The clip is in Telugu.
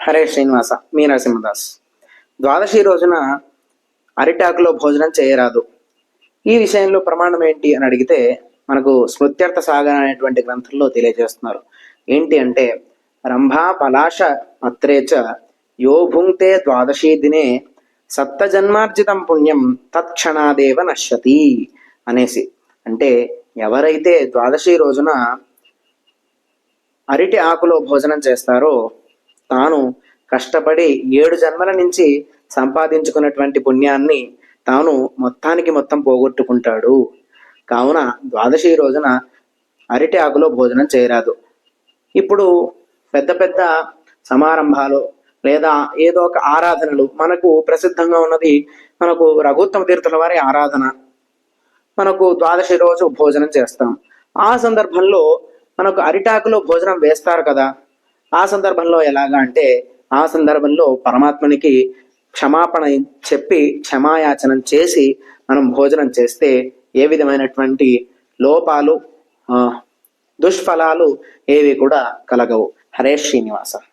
హరే శ్రీనివాస మీ నరసింహదాస్. ద్వాదశి రోజున అరిటాకులో భోజనం చేయరాదు. ఈ విషయంలో ప్రమాణం ఏంటి అని అడిగితే మనకు స్మృత్యర్థ సాగర అనేటువంటి గ్రంథంలో తెలియజేస్తున్నారు. ఏంటి అంటే రంభా పలాశ పత్రేచ యో భుంక్తే ద్వాదశీ దినే సప్త జన్మార్జితం పుణ్యం తత్క్షణాదేవ నశ్యతి అనేసి. అంటే ఎవరైతే ద్వాదశి రోజున అరిటి ఆకులో భోజనం చేస్తారో తాను కష్టపడి ఏడు జన్మల నుంచి సంపాదించుకున్నటువంటి పుణ్యాన్ని తాను మొత్తానికి మొత్తం పోగొట్టుకుంటాడు. కావున ద్వాదశి రోజున అరటి ఆకులో భోజనం చేయరాదు. ఇప్పుడు పెద్ద పెద్ద సమారంభాలు లేదా ఏదో ఒక ఆరాధనలు మనకు ప్రసిద్ధంగా ఉన్నది మనకు రఘుత్తమ తీర్థుల వారి ఆరాధన. మనకు ద్వాదశి రోజు భోజనం చేస్తాం. ఆ సందర్భంలో మనకు అరిటాకులో భోజనం వేస్తారు కదా. ఆ సందర్భంలో ఎలాగా అంటే ఆ సందర్భంలో పరమాత్మనికి క్షమాపణ చెప్పి క్షమాయాచనం చేసి మనం భోజనం చేస్తే ఏ విధమైనటువంటి లోపాలు దుష్ఫలాలు ఏవి కూడా కలగవు. హరే శ్రీనివాస.